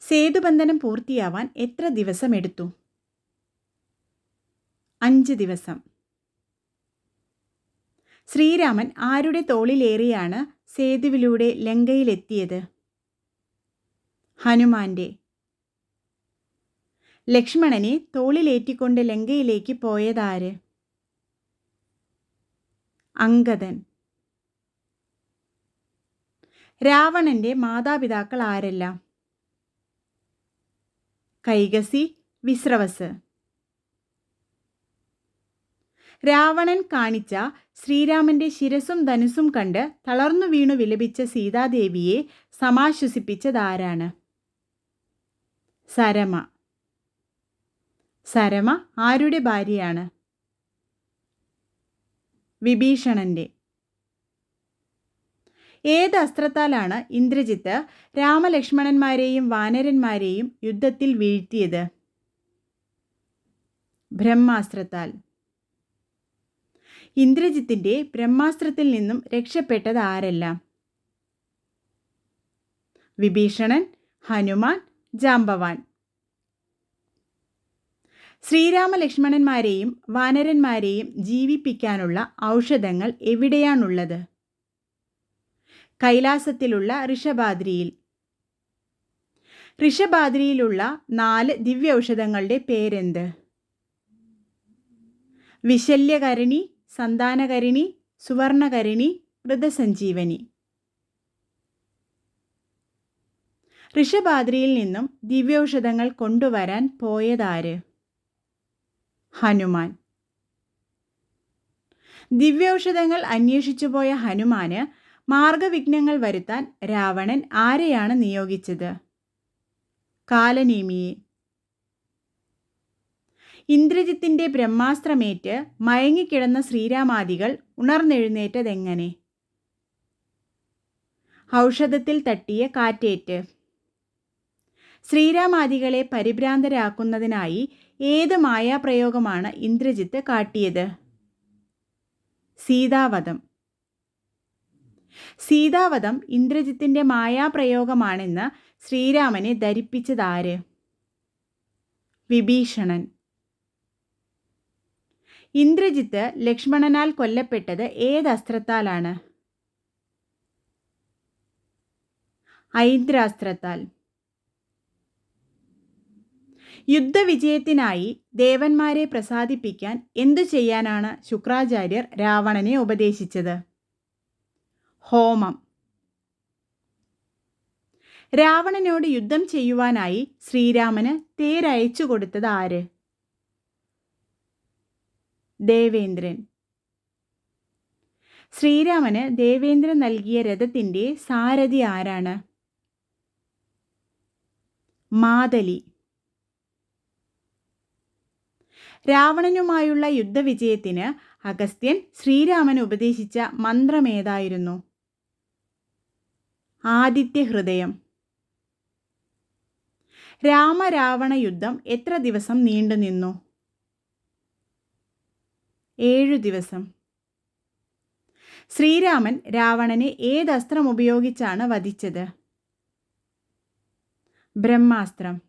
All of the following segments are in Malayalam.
സേതുബന്ധനം പൂർത്തിയാവാൻ എത്ര ദിവസമെടുത്തു? അഞ്ച് ദിവസം. ശ്രീരാമൻ ആരുടെ തോളിലേറിയാണ് സേതുവിലൂടെ ലങ്കയിലെത്തിയത്? ഹനുമാന്റെ. ലക്ഷ്മണനെ തോളിലേറ്റിക്കൊണ്ട് ലങ്കയിലേക്ക് പോയതാര്? അങ്കദൻ. രാവണന്റെ മാതാപിതാക്കൾ ആരെല്ലാം കൈകസി വിശ്രവസ്. രാവണൻ കാണിച്ച ശ്രീരാമന്റെ ശിരസും ധനുസും കണ്ട് തളർന്നു വീണു വിലപിച്ച സീതാദേവിയെ സമാശ്വസിപ്പിച്ചതാരാണ്? സരമ. സരമ ആരുടെ ഭാര്യയാണ്? വിഭീഷണന്റെ. ഏത് അസ്ത്രത്താലാണ് ഇന്ദ്രജിത്ത് രാമലക്ഷ്മണന്മാരെയും വാനരന്മാരെയും യുദ്ധത്തിൽ വീഴ്ത്തിയത്? ബ്രഹ്മാസ്ത്രത്താൽ. ഇന്ദ്രജിത്തിന്റെ ബ്രഹ്മാസ്ത്രത്തിൽ നിന്നും രക്ഷപ്പെട്ടത് ആരല്ല? വിഭീഷണൻ ഹനുമാൻ ജാമ്പവാൻ ശ്രീരാമലക്ഷ്മണന്മാരെയും വാനരന്മാരെയും ജീവിപ്പിക്കാനുള്ള ഔഷധങ്ങൾ എവിടെയാണുള്ളത്? കൈലാസത്തിലുള്ള ഋഷഭാദ്രിയിൽ. ഋഷഭാദ്രിയിലുള്ള നാല് ദിവ്യൌഷധങ്ങളുടെ പേരെന്ത്? വിശല്യകരിണി സന്താനകരിണി സുവർണകരിണി മൃതസഞ്ജീവനി ഋഷഭാദ്രിയിൽ നിന്നും ദിവ്യൌഷധങ്ങൾ കൊണ്ടുവരാൻ പോയതാര്? ഹനുമാൻ. ദിവ്യൌഷധങ്ങൾ അന്വേഷിച്ചു പോയ ഹനുമാന് മാർഗവിഘ്നങ്ങൾ വരുത്താൻ രാവണൻ ആരെയാണ് നിയോഗിച്ചത്? കാലനേമിയെ. ഇന്ദ്രജിത്തിന്റെ ബ്രഹ്മാസ്ത്രമേറ്റ് മയങ്ങിക്കിടന്ന ശ്രീരാമാദികൾ ഉണർന്നെഴുന്നേറ്റതെങ്ങനെ? ഔഷധത്തിൽ തട്ടിയ കാറ്റേറ്റ്. ശ്രീരാമാദികളെ പരിഭ്രാന്തരാക്കുന്നതിനായി ഏത് മായാപ്രയോഗമാണ് ഇന്ദ്രജിത്ത് കാട്ടിയത്? സീതാവധം. സീതാവധം ഇന്ദ്രജിത്തിന്റെ മായാപ്രയോഗമാണെന്ന് ശ്രീരാമനെ ധരിപ്പിച്ചതാര്? വിഭീഷണൻ. ഇന്ദ്രജിത്ത് ലക്ഷ്മണനാൽ കൊല്ലപ്പെട്ടത് ഏത് അസ്ത്രത്താലാണ്? ഐന്ദ്രാസ്ത്രത്താൽ. യുദ്ധവിജയത്തിനായി ദേവന്മാരെ പ്രസാദിപ്പിക്കാൻ എന്തു ചെയ്യാനാണ് ശുക്രാചാര്യർ രാവണനെ ഉപദേശിച്ചത്? ഹോമം. രാവണനോട് യുദ്ധം ചെയ്യുവാനായി ശ്രീരാമന് തേരയച്ചു കൊടുത്തത് ആര്? ദേവേന്ദ്രൻ. ശ്രീരാമന് ദേവേന്ദ്രൻ നൽകിയ രഥത്തിന്റെ സാരഥി ആരാണ്? മാതലി. രാവണനുമായുള്ള യുദ്ധവിജയത്തിന് അഗസ്ത്യൻ ശ്രീരാമൻ ഉപദേശിച്ച മന്ത്രമേതായിരുന്നു ആദിത്യ ഹൃദയം രാമരാവണ യുദ്ധം എത്ര ദിവസം നീണ്ടു നിന്നു? ഏഴു ദിവസം. ശ്രീരാമൻ രാവണനെ ഏത് അസ്ത്രം ഉപയോഗിച്ചാണ് വധിച്ചത്? ബ്രഹ്മാസ്ത്രം.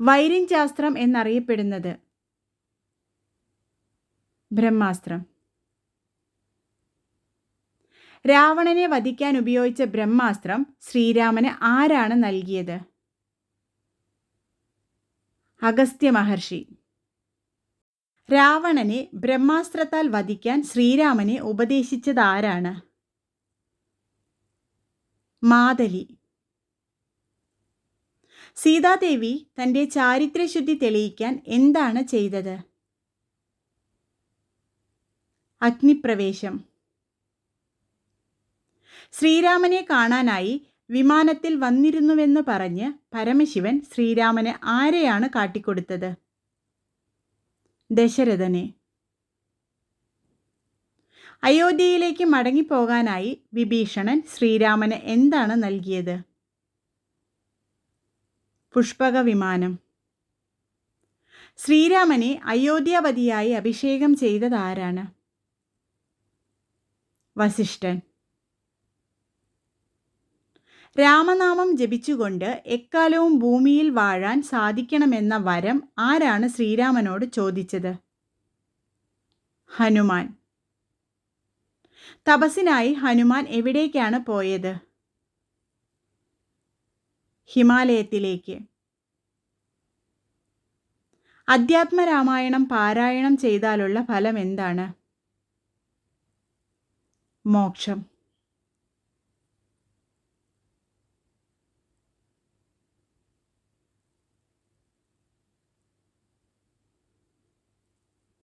വൈരിഞ്ചാസ്ത്രം എന്നറിയപ്പെടുന്നത് ബ്രഹ്മാസ്ത്രം. രാവണനെ വധിക്കാൻ ഉപയോഗിച്ച ബ്രഹ്മാസ്ത്രം ശ്രീരാമന് ആരാണ് നൽകിയത്? അഗസ്ത്യ മഹർഷി. രാവണനെ ബ്രഹ്മാസ്ത്രത്താൽ വധിക്കാൻ ശ്രീരാമനെ ഉപദേശിച്ചത് ആരാണ്? മാതലി. സീതാദേവി തന്റെ ചാരിത്രശുദ്ധി തെളിയിക്കാൻ എന്താണ് ചെയ്തത്? അഗ്നിപ്രവേശം. ശ്രീരാമനെ കാണാനായി വിമാനത്തിൽ വന്നിരുന്നുവെന്ന് പറഞ്ഞ് പരമശിവൻ ശ്രീരാമന് ആരെയാണ് കാട്ടിക്കൊടുത്തത്? ദശരഥനെ. അയോധ്യയിലേക്ക് മടങ്ങിപ്പോകാനായി വിഭീഷണൻ ശ്രീരാമന് എന്താണ് നൽകിയത്? പുഷ്പക വിമാനം ശ്രീരാമനെ അയോധ്യാപതിയായി അഭിഷേകം ചെയ്തതാരാണ് വസിഷ്ഠൻ. രാമനാമം ജപിച്ചുകൊണ്ട് എക്കാലവും ഭൂമിയിൽ വാഴാൻ സാധിക്കണമെന്ന വരം ആരാണ് ശ്രീരാമനോട് ചോദിച്ചത്? ഹനുമാൻ. തപസ്സിനായി ഹനുമാൻ എവിടേക്കാണ് പോയത്? ഹിമാലയത്തിലേക്ക്. അധ്യാത്മരാമായണം പാരായണം ചെയ്താലുള്ള ഫലം എന്താണ് മോക്ഷം.